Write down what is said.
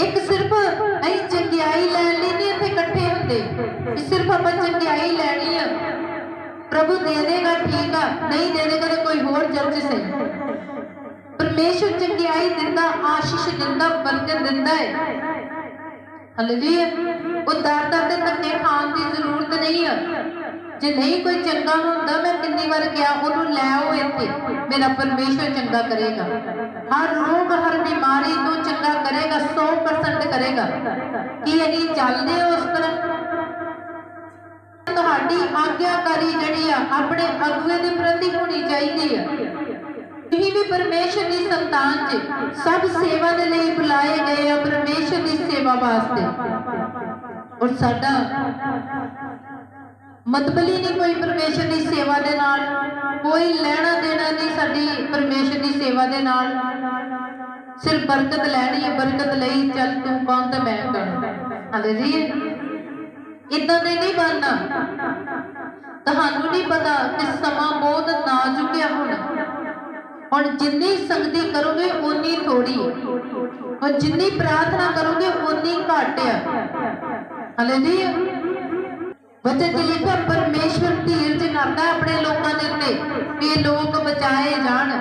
ਇੱਕ ਸਿਰਫ ਅਸੀਂ ਚੰਗਿਆਈ ਲੈਣ ਲਈ ਨਹੀਂ ਇੱਥੇ ਇਕੱਠੇ ਹੁੰਦੇ ਕਿ ਸਿਰਫ ਆਪਾਂ ਚੰਗਿਆਈ ਲੈਣੀ ਆ ਪ੍ਰਭੂ ਦੇ ਦੇਗਾ ਠੀਕ ਆ ਨਹੀਂ ਦੇ ਦੇਗਾ ਤਾਂ ਕੋਈ ਹੋਰ ਜੱਜ ਸਹੀ ਪਰਮੇਸ਼ਰ ਚੰਗਿਆਈ ਦਿੰਦਾ ਆਸ਼ੀਸ਼ ਦਿੰਦਾ ਬਰਕਤ ਦਿੰਦਾ ਹੈ ਹਾਲੇਲੂਇਆ ਉਹ ਦਰ ਦਰ ਦੇ ਧੱਕੇ ਖਾਣ ਦੀ ਜ਼ਰੂਰਤ ਨਹੀਂ ਆ ਜੇ ਨਹੀਂ ਕੋਈ ਚੰਗਾ ਹੁੰਦਾ ਮੈਂ ਕਿੰਨੀ ਵਾਰ ਕਿਹਾ ਉਹਨੂੰ ਲੈ ਆਓ ਇੱਥੇ ਮੇਰਾ ਪਰਮੇਸ਼ਰ ਚੰਗਾ ਕਰੇਗਾ ਹਰ ਰੋਗ ਹਰ ਬਿਮਾਰੀ ਤੋਂ ਚੰਗਾ ਕਰੇਗਾ 100% ਕਰੇਗਾ ਕੀ ਅਸੀਂ ਚੱਲਦੇ ਹੋ ਉਸ ਤਰ੍ਹਾਂ ਤੁਹਾਡੀ ਆਗਿਆਕਾਰੀ ਜਿਹੜੀ ਆ ਆਪਣੇ ਅਗੂਏ ਦੇ ਪ੍ਰਤੀ ਹੋਣੀ ਚਾਹੀਦੀ ਆ ਤੁਸੀਂ ਵੀ ਪਰਮੇਸ਼ਰ ਦੀ ਸੰਤਾਨ ਜੀ ਸਭ ਸੇਵਾ ਦੇ ਲਈ ਬੁਲਾਏ ਗਏ ਆ ਪਰਮੇਸ਼ਰ ਦੀ ਸੇਵਾ ਵਾਸਤੇ ਔਰ ਸਾਡਾ ਮਤਬਲੀ ਨਹੀਂ ਕੋਈ ਪਰਮੇਸ਼ਰ ਦੀ ਸੇਵਾ ਦੇ ਨਾਲ, ਕੋਈ ਲੈਣਾ ਦੇਣਾ ਨਹੀਂ ਸਾਡੀ ਪਰਮੇਸ਼ਰ ਦੀ ਸੇਵਾ ਦੇ ਨਾਲ। ਸਿਰਫ ਬਰਕਤ ਲੈਣੀ ਹੈ ਬਰਕਤ ਲਈ ਚੱਲ ਤੂੰ ਕੌਣ ਤੇ ਮੈਂ ਕੌਣ ਹਾਲੇਲੂਇਆ ਇਦਾਂ ਦੇ ਨਹੀਂ ਬਣਨਾ। ਤੁਹਾਨੂੰ ਨਹੀਂ ਪਤਾ ਕਿ ਸਮਾਂ ਬਹੁਤ ਨਾਜ਼ੁਕ ਹੈ ਹੁਣ। ਹੁਣ ਜਿੰਨੀ ਸੰਗਤੀ ਕਰੋਗੇ, ਓਨੀ ਥੋੜੀ ਔਰ ਜਿੰਨੀ ਪ੍ਰਾਰਥਨਾ ਕਰੋਗੇ, ਓਨੀ ਘੱਟ ਆ ਜੀ ਬੱਚੇ ਚ ਲਿਖਿਆ ਪਰਮੇਸ਼ਵਰ ਧੀਰਜ ਕਰਦਾ ਆਪਣੇ ਲੋਕਾਂ ਦੇ ਉੱਤੇ ਵੀ ਇਹ ਲੋਕ ਬਚਾਏ ਜਾਣ